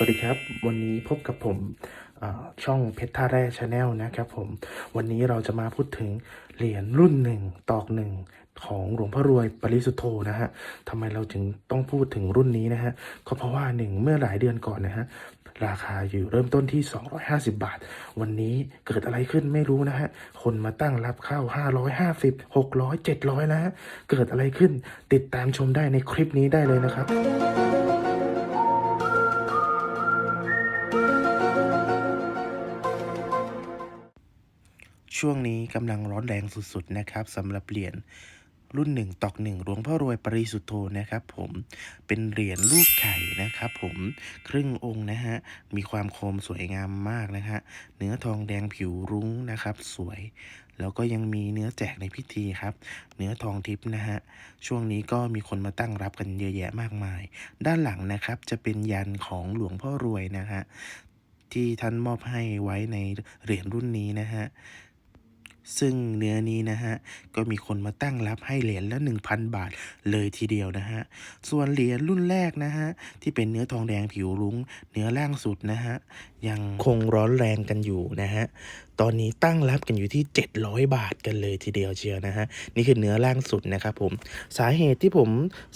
สวัสดีครับ วันนี้พบกับผมช่องเพชรท่าแร่ชาแนลนะครับผม วันนี้เราจะมาพูดถึงเหรียญรุ่นหนึ่งตอกหนึ่งของหลวงพ่อรวยปริสุทธโธนะฮะทำไมเราถึงต้องพูดถึงรุ่นนี้นะฮะ ก็เพราะว่าหนึ่งเมื่อหลายเดือนก่อนนะฮะราคาอยู่เริ่มต้นที่ 250 บาท วันนี้เกิดอะไรขึ้นไม่รู้นะฮะ คนมาตั้งรับเข้า 550 600 700นะฮะ เกิดอะไรขึ้นติดตามชมได้ในคลิปนี้ได้เลยนะครับ ช่วงนี้กำลังร้อนแรงสุดๆนะครับสำหรับเหรียญรุ่นหนึ่งตอกหนึ่งหลวงพ่อรวยปริสุทธโธนะครับผมเป็นเหรียญลูกไข่นะครับผมครึ่งองค์นะฮะ มีความคมสวยงามมากนะฮะ เนื้อทองแดงผิวรุ้งนะครับ สวย แล้วก็ยังมีเนื้อแจกในพิธีครับ เนื้อทองทิพย์นะฮะ ช่วงนี้ก็มีคนมาตั้งรับกันเยอะแยะมากมาย ด้านหลังนะครับจะเป็นยันของหลวงพ่อรวยนะฮะที่ท่านมอบให้ไว้ในเหรียญรุ่นนี้นะฮะ ซึ่งเนื้อนี้นะฮะก็มีคนมาตั้งรับให้เหรียญละ 1,000 บาทเลยทีเดียวนะฮะส่วนเหรียญรุ่นแรกนะฮะที่เป็นเนื้อทองแดงผิวรุ้ง เนื้อล่างสุดนะฮะยังคงร้อนแรงกันอยู่นะฮะตอนนี้ตั้งรับกันอยู่ที่ 700 บาทกันเลยทีเดียวเชียวนะฮะนี่คือเนื้อล่างสุดนะครับผมสาเหตุที่ผม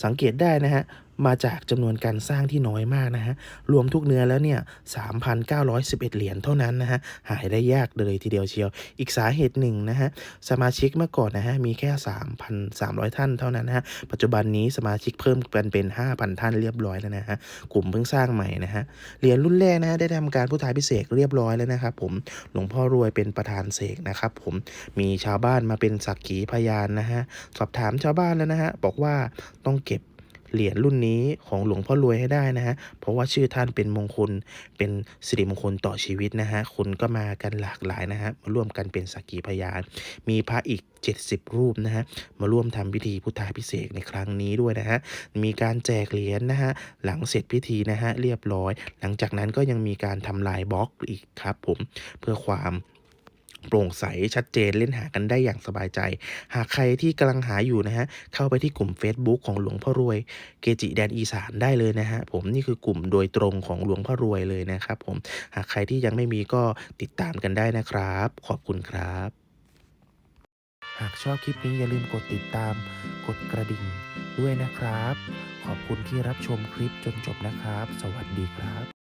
สังเกตได้นะฮะ มาจากจำนวนการสร้างที่น้อยมากนะฮะ รวมทุกเนื้อแล้วเนี่ย 3,911 เหรียญเท่านั้นนะฮะ หายได้ยากเลยทีเดียวเชียว อีกสาเหตุหนึ่งนะฮะ สมาชิกเมื่อก่อนนะฮะ มีแค่ 3,300 ท่านเท่านั้นนะฮะ ปัจจุบันนี้สมาชิกเพิ่มเป็นเป็น 5,000 ท่านเรียบร้อยแล้วนะฮะ กลุ่มเพิ่งสร้างใหม่นะฮะ เหรียญรุ่นแรกนะฮะได้ทำการพุทธาพิเศษเรียบร้อยแล้วนะครับผม หลวงพ่อรวยเป็นประธานเสกนะครับผม มีชาวบ้านมาเป็นสักขีพยานนะฮะ สอบถามชาวบ้านแล้วนะฮะ บอกว่าต้องเก็บ เหรียญรุ่นนี้ของหลวงพ่อรวยให้ได้นะฮะเพราะว่าชื่อท่านเป็นมงคลเป็นสิริมงคลต่อชีวิตนะฮะคนก็มากันหลากหลายนะฮะมาร่วมกันเป็นสักขีพยาน มีพระอีก 70 รูปนะฮะมาร่วมทำพิธีพุทธาพิเศษในครั้งนี้ด้วยนะฮะมีการแจกเหรียญนะฮะหลังเสร็จพิธีนะฮะเรียบร้อย หลังจากนั้นก็ยังมีการทำลายบล็อกอีกครับผมเพื่อความ โปร่งใสชัดเจนเล่นหากันได้อย่างสบายใจ หากใครที่กำลังหาอยู่นะฮะเข้าไปที่กลุ่ม Facebook ของหลวงพ่อรวย เกจิแดนอีสานได้เลยนะฮะผมนี่คือกลุ่มโดยตรงของหลวงพ่อรวยเลยนะครับผมหากใครที่ยังไม่มีก็ติดตามกันได้นะครับ ขอบคุณครับ หากชอบคลิปนี้อย่าลืมกดติดตาม กดกระดิ่งด้วยนะครับ ขอบคุณที่รับชมคลิปจนจบนะครับ สวัสดีครับ